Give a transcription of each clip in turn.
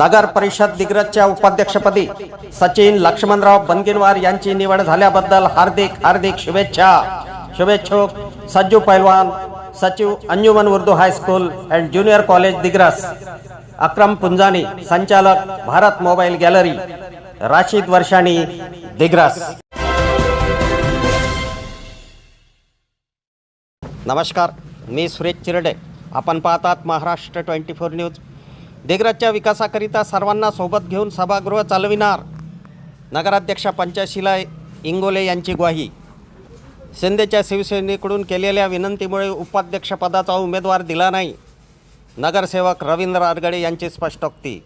नगर परिषद दिग्रजच्या उपाध्यक्षपदी सचिन लक्ष्मणराव बनगिनवार यांची निवड झाल्याबद्दल हार्दिक हार्दिक शुभेच्छा. शुभेच्छुक सज्जू पैलवान सचिव Anjuman Urdu high school and junior college Digras. Akram Punjani संचालक भारत मोबाईल गॅलरी. राशीद वर्षाणी दिग्रस. नमस्कार मी सुरेश चिरडे. आपण पाहतात महाराष्ट्र ट्वेंटी फोर न्यूज. दिग्रजच्या विकासाकरिता सर्वांना सोबत घेऊन सभागृह चालविणार. नगराध्यक्षा पंचायशीला इंगोले यांची ग्वाही. शिंदेच्या शिवसेनेकडून केलेल्या विनंतीमुळे उपाध्यक्षपदाचा उमेदवार दिला नाही. नगरसेवक रवींद्र आरगडे यांची स्पष्टोक्ती.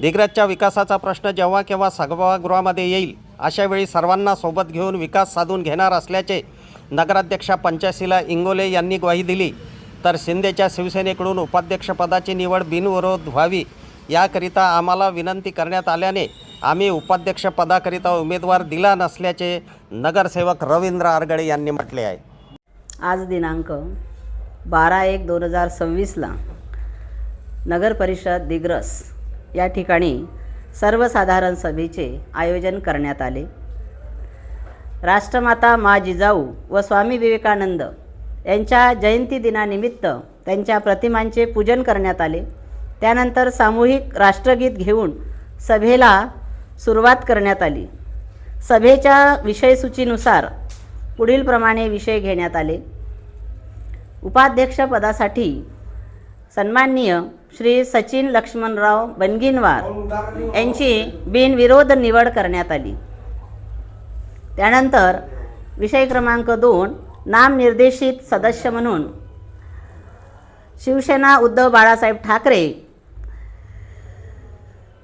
दिग्रजच्या विकासाचा प्रश्न जेव्हा केव्हा सभागृहामध्ये येईल अशावेळी सर्वांना सोबत घेऊन विकास साधून घेणार असल्याचे नगराध्यक्षा पंचायशीला इंगोले यांनी ग्वाही दिली. तर शिंदेच्या शिवसेनेकडून उपाध्यक्षपदाची निवड बिनविरोध व्हावी याकरिता आम्हाला विनंती करण्यात आल्याने आम्ही उपाध्यक्षपदाकरिता उमेदवार दिला नसल्याचे नगरसेवक रवींद्र आरगडे यांनी म्हटले आहे. आज दिनांक बारा एक दोन हजार सव्वीसला नगर परिषद दिग्रस या ठिकाणी सर्वसाधारण सभेचे आयोजन करण्यात आले. राष्ट्रमाता मा जिजाऊ व स्वामी विवेकानंद यांच्या जयंती दिनानिमित्त त्यांच्या प्रतिमांचे पूजन करण्यात आले. त्यानंतर सामूहिक राष्ट्रगीत घेऊन सभेला सुरुवात करण्यात आली. सभेच्या विषयसूचीनुसार पुढीलप्रमाणे विषय घेण्यात आले. उपाध्यक्षपदासाठी सन्माननीय श्री सचिन लक्ष्मणराव बनगिनवार यांची बिनविरोध निवड करण्यात आली. त्यानंतर विषय क्रमांक दोन नामनिर्देशित सदस्य म्हणून. शिवसेना उद्धव बाळासाहेब ठाकरे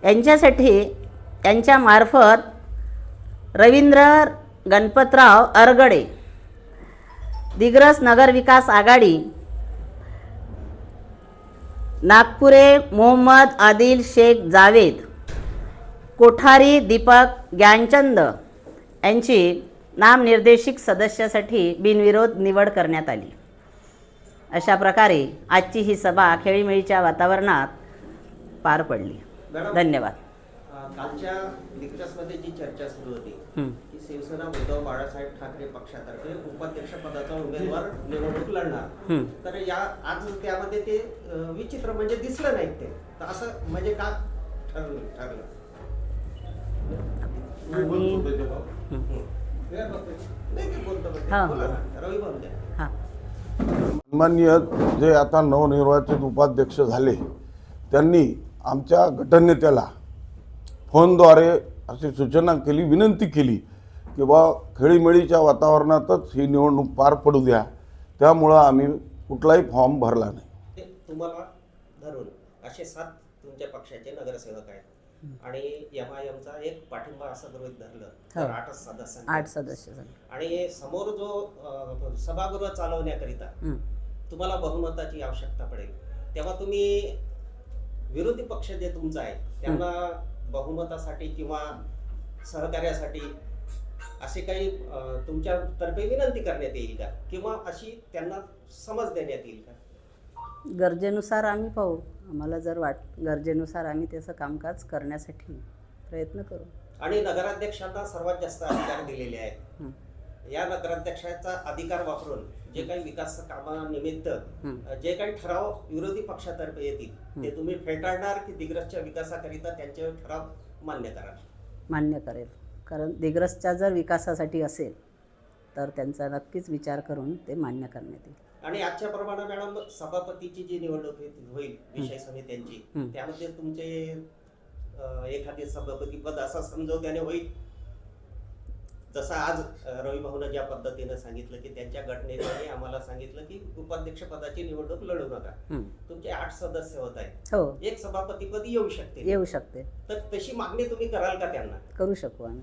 यांच्यासाठी यांच्यामार्फत रवींद्र गणपतराव अरगडे दिग्रस नगर विकास आघाडी नागपुरे मोहम्मद आदिल शेख जावेद कोठारी दीपक ज्ञानचंद यांची नामनिर्देशित सदस्यासाठी बिनविरोध निवड करण्यात आली. अशा प्रकारे आजची ही सभा खेळीमेळीच्या वातावरणात पार पडली. धन्यवाद. कालच्या दिग्रसमध्ये जी चर्चा सुरू होती. की शिवसेना उद्धव बाळासाहेब ठाकरे पक्षातर्फे उपाध्यक्ष पदाचा उमेदवार निवडणूक लढणार. तर या आज त्यामध्ये ते विचित्र म्हणजे दिसलं नाही ते. तर असं म्हणजे का ठरलं ठरलं? सन्माननीय जे आता नवनिर्वाचित उपाध्यक्ष झाले त्यांनी आमच्या गटनेत्याला फोनद्वारे अशी सूचना केली विनंती केली की बा खेळीमेळीच्या वातावरणातच ही निवडणूक पार पडू द्या. त्यामुळं आम्ही कुठलाही फॉर्म भरला नाही. तुम्हाला धरून असे सात तुमच्या पक्षाचे नगरसेवक आहेत. आणि एम आय एमचा एक पाठिंबा असं गृहीत धरलं. तर हो. आठच सदस्य आठ सदस्य आणि समोर जो सभागृह चालवण्याकरिता. तुम्हाला बहुमताची आवश्यकता पडेल. तेव्हा तुम्ही विरोधी पक्ष जे तुमचा आहे त्यांना बहुमतासाठी किंवा सहकार्यासाठी असे काही अं, तुमच्यातर्फे विनंती करण्यात येईल का? किंवा अशी त्यांना समज देण्यात येईल का? गरजेनुसार आम्ही पाहू. आम्हाला जर वाट गरजेनुसार आम्ही त्याचं कामकाज करण्यासाठी प्रयत्न करू. आणि नगराध्यक्षांना सर्वात जास्त अधिकार दिलेले आहेत. या नगराध्यक्षाचा अधिकार वापरून जे काही विकास कामानिमित्त हं. जे काही ठराव विरोधी पक्षातर्फे येतील ते तुम्ही फेटाळणार की दिग्रसच्या विकासाकरिता त्यांचे ठराव मान्य कराल? मान्य करेल. कारण दिग्रसच्या जर विकासासाठी असेल तर त्यांचा नक्कीच विचार करून ते मान्य करण्यात येईल. आणि आजच्या प्रमाणे मॅडम सभापतीची जी निवडणूक होईल- विषय समित्यांची. त्यामध्ये तुमचे एखादे सभापती पद असं समजवत्याने होईल? जसं आज रवी भाऊनं ज्या पद्धतीनं सांगितलं की त्यांच्या गटनेत्याने आम्हाला सांगितलं की उपाध्यक्ष पदाची निवडणूक लढू नका. तुमचे आठ सदस्य होत आहेत. हो. एक सभापती पद येऊ शकते. येऊ शकते. तर तशी मागणी तुम्ही कराल का त्यांना? करू शकू आम्ही.